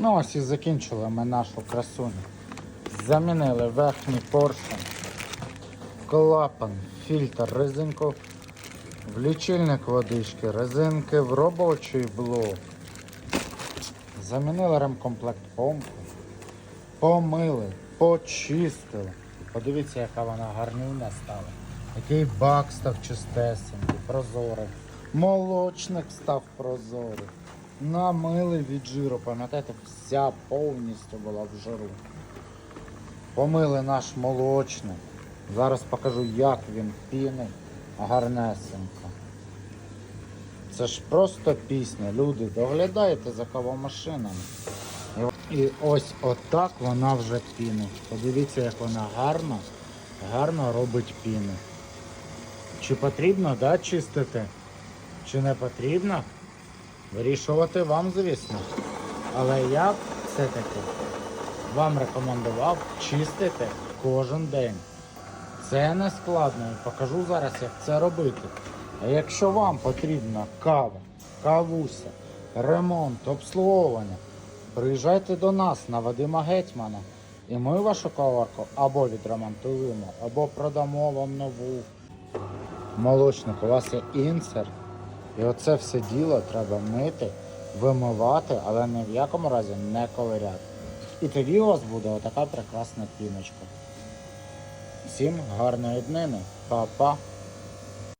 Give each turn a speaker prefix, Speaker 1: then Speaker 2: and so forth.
Speaker 1: Ну ось і закінчили ми нашу красуню. Замінили верхній поршень, клапан, фільтр, резинку, в лічильник водички, резинки в робочий блок. Замінили ремкомплект помпи, помили, почистили. Подивіться, яка вона гарнюня стала. Який бак став чистесенький, прозорий. Молочник став прозорий. Намили від жиру, пам'ятаєте, вся повністю була в жиру. Помили наш молочник. Зараз покажу, як він пінить гарнесенько. Це ж просто пісня. Люди, доглядайте за кавомашинами. І, ось отак вона вже пінить. Подивіться, як вона гарно, гарно робить піни. Чи потрібно да, чистити, чи не потрібно? Вирішувати вам, звісно. Але я все-таки вам рекомендував чистити кожен день. Це не складно і покажу зараз, як це робити. А якщо вам потрібна кава, кавуся, ремонт, обслуговування, приїжджайте до нас на Вадима Гетьмана. І ми вашу каварку або відремонтуємо, або продамо вам нову. Молочник, у вас є інсерт. І оце все діло треба мити, вимивати, але ні в якому разі не ковиряти. І тоді у вас буде отака прекрасна піночка. Всім гарної днини. Па-па!